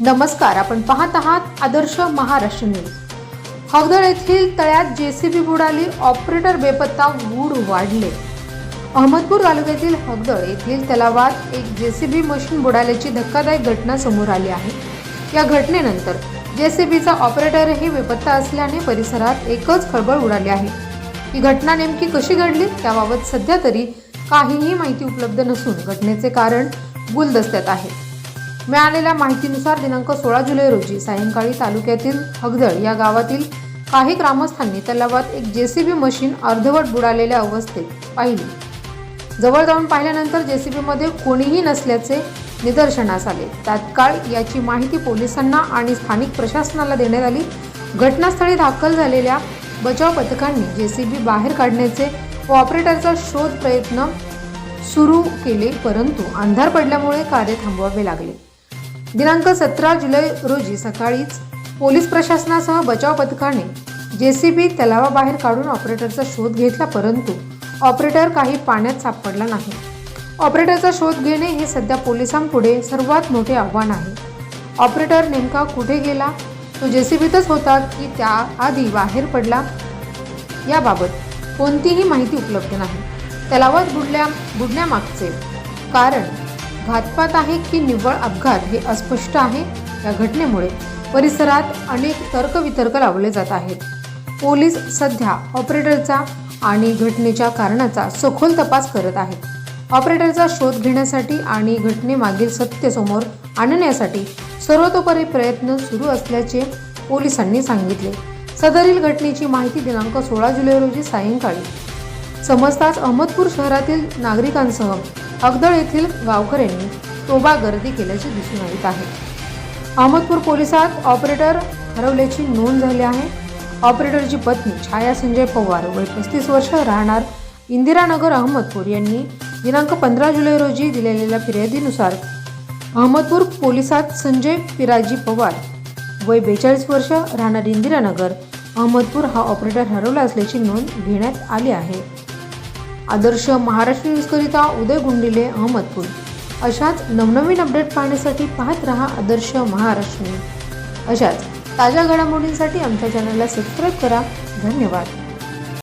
नमस्कार आपण पाहत आहात आदर्श महाराष्ट्र न्यूज. हगदळ येथील तळ्यात जेसीबी बुडाली ऑपरेटर बेपत्ता गूढ वाढले. अहमदपूर तालुक्यातील हगदळ येथील तलावात एक जेसीबी मशीन बुडाल्याची धक्कादायक घटना समोर आली आहे. या घटनेनंतर जेसीबीचा ऑपरेटरही बेपत्ता असल्याने परिसरात एकच खळबळ उडाली आहे. ही घटना नेमकी कशी घडली त्याबाबत सध्या तरी काहीही माहिती उपलब्ध नसून घटनेचे कारण गुलदस्त्यात आहे मिळालेल्या माहितीनुसार दिनांक सोळा जुलै रोजी सायंकाळी तालुक्यातील हगदळ या गावातील काही ग्रामस्थांनी तलावात एक जेसीबी मशीन अर्धवट बुडालेल्या अवस्थेत पाहिली. जवळ जाऊन पाहिल्यानंतर जेसीबीमध्ये कोणीही नसल्याचे निदर्शनास आले. तात्काळ याची माहिती पोलिसांना आणि स्थानिक प्रशासनाला देण्यात आली. घटनास्थळी दाखल झालेल्या बचाव पथकांनी जेसीबी बाहेर काढण्याचे व ऑपरेटरचा शोध प्रयत्न सुरू केले परंतु अंधार पडल्यामुळे कार्य थांबवावे लागले. दिनांक सतरा जुलै रोजी सकाळीच पोलीस प्रशासनासह बचाव पथकाने जेसीबी तलावाबाहेर काढून ऑपरेटरचा शोध घेतला परंतु ऑपरेटर काही पाण्यात सापडला नाही. ऑपरेटरचा शोध घेणे हे सध्या पोलिसांपुढे सर्वात मोठे आव्हान आहे. ऑपरेटर नेमका कुठे गेला? तो जेसीबीतच होता की त्याआधी बाहेर पडला? याबाबत कोणतीही माहिती उपलब्ध नाही. तलावात बुडल्या बुडण्यामागचे कारण घातपात आहे की निव्वळ अपघात हे अस्पष्ट आहे? या घटनेमुळे परिसरात अनेक तर्कवितर्क लावले जात आहेत. पोलीस सध्या ऑपरेटरचा आणि घटनेच्या कारणाचा सखोल तपास करत आहेत. ऑपरेटरचा शोध घेण्यासाठी आणि घटनेमागील सत्य समोर आणण्यासाठी सर्वतोपरी प्रयत्न सुरू असल्याचे पोलिसांनी सांगितले. सदरील घटनेची माहिती दिनांक सोळा जुलै रोजी सायंकाळी. समजताच अहमदपूर शहरातील नागरिकांसह अगदळ येथील गावकऱ्यांनी तोबा गर्दी केल्याचे दिसून येत आहे. अहमदपूर पोलिसात ऑपरेटर हरवल्याची नोंद झाली आहे. ऑपरेटरची पत्नी छाया संजय पवार वय पस्तीस वर्ष राहणार इंदिरानगर अहमदपूर यांनी दिनांक पंधरा जुलै रोजी दिलेल्या फिर्यादीनुसार अहमदपूर पोलिसात संजय पिराजी पवार वय बेचाळीस वर्ष राहणार इंदिरानगर अहमदपूर हा ऑपरेटर हरवला असल्याची नोंद घेण्यात आली आहे. आदर्श महाराष्ट्र न्यूजकरिता उदय गुंडिले अहमदपूर. अशाच नवनवीन अपडेट पाहण्यासाठी पाहत रहा आदर्श महाराष्ट्र न्यूज अशाच ताज्या घडामोडींसाठी आमच्या चॅनलला सबस्क्राईब करा. धन्यवाद.